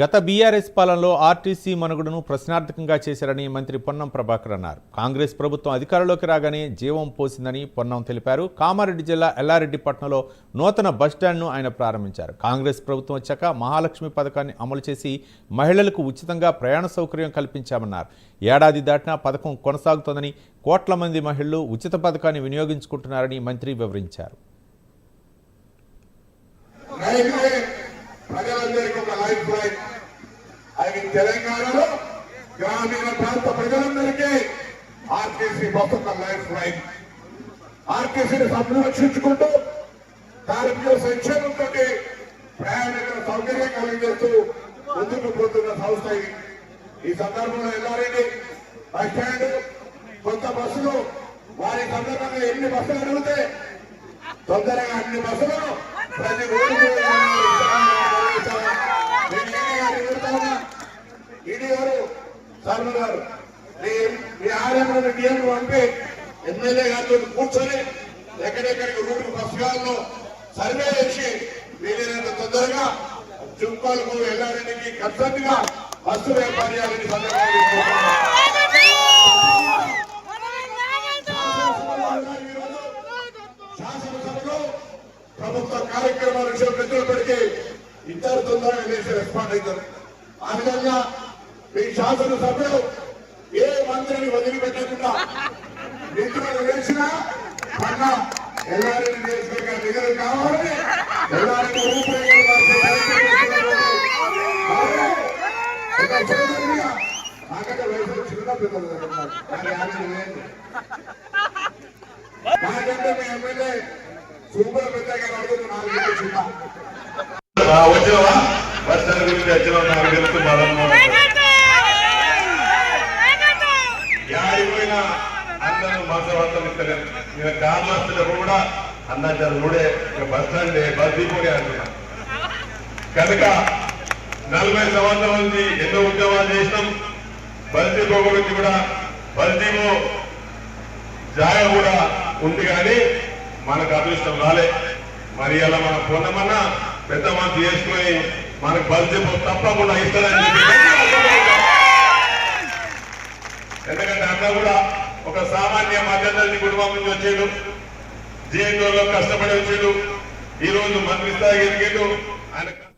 గత బీఆర్ఎస్ పాలనలో ఆర్టీసీ మనుగడను ప్రశ్నార్థకంగా చేశారని మంత్రి పొన్నం ప్రభాకర్ అన్నారు. కాంగ్రెస్ ప్రభుత్వం అధికారంలోకి రాగానే జీవం పోసిందని పొన్నం తెలిపారు. కామారెడ్డి జిల్లా ఎల్లారెడ్డిపట్నంలో నూతన బస్టాండ్ను ఆయన ప్రారంభించారు. కాంగ్రెస్ ప్రభుత్వం వచ్చాక మహాలక్ష్మి పథకాన్ని అమలు చేసి మహిళలకు ఉచితంగా ప్రయాణ సౌకర్యం కల్పించామన్నారు. ఏడాది దాటినా పథకం కొనసాగుతోందని కోట్ల మంది మహిళలు ఉచిత పథకాన్ని వినియోగించుకుంటున్నారని మంత్రి వివరించారు. ప్రజలందరికీ ఒక లైఫ్ లైన్. తెలంగాణలో గ్రామీణ ప్రాంత ప్రజలందరికీ ఆర్టీసీ బస్ ఒక లైఫ్ లైన్. ఆర్టీసీని సంరక్షించుకుంటూ కార్మికుల సంక్షేమంతో ప్రయాణికుల సౌకర్యం కలిగజేస్తూ ముందుకు పోతున్న సంస్థ ఇది. ఈ సందర్భంలో ఎల్లారెడ్డి బస్ స్టాండ్ కొత్త బస్సులు వారి సందర్భంగా ఎన్ని బస్సులు అడిగితే తొందరగా అన్ని బస్సులను ప్రతి ఊరికి ఈడీ గారు శర్మ గారు మీ మీ ఆర్ఎంలో డిఎం పంపి ఎమ్మెల్యే గారితో కూర్చొని ఎక్కడెక్కడికి రూట్ బస్సుగాల్లో సర్వే చేసి వీలైనంత తొందరగా చుక్కలకు వెళ్ళాలని ఖచ్చితంగా బస్సు వ్యాపారాలని శాసనసభలో ప్రభుత్వ కార్యక్రమాల విషయం పెద్దప్పటికీ ఇద్దరు తొందరగా లేచి రెస్పాండ్ అవుతారు. ఆ విధంగా మీ శాసనసభ్యులు ఏ మంత్రిని వదిలిపెట్టకుండా నిధులు వేసినా అన్న ఎల్లారెడ్డి నియోజకవర్గ నిధులు కావాలని ఎల్లారెడ్డి నాకంటే వయసు చిన్న పిల్లలు ఉన్నారు. నాకు యాభై లేదు నాకంటే మీ ఎమ్మెల్యే సూపర్ పెద్దగా అడుగుతూ నాలుగు చిన్న వచ్చినవా బస్ స్టాండ్ గురించి వచ్చిన తెలుసు నేను కార్లు వస్తున్నప్పుడు కూడా అన్నాచారు కూడా ఇక బస్ స్టాండ్ బస్ దిపోనే అంటున్నా. కనుక నలభై సంవత్సరాల నుంచి ఎన్నో ఉద్యమాలు చేసినాం. బస్ డిపో గురించి కూడా బస్ డిపో జాగ కూడా ఉంది కానీ మనకు అదృష్టం రాలే. మరి అలా మన పొన్నమన్నా పెద్ద మనసు చేసుకుని మనకు బస్ డిపో తప్పకుండా ఇస్తారని ఎందుకంటే అన్న కూడా ఒక సామాన్య మధ్యతరగతి కుటుంబం నుంచి వచ్చాడు. జీవితంలో కష్టపడి వచ్చాడు. ఈరోజు మంత్రి స్థాయి ఎదిగాడు. ఆయన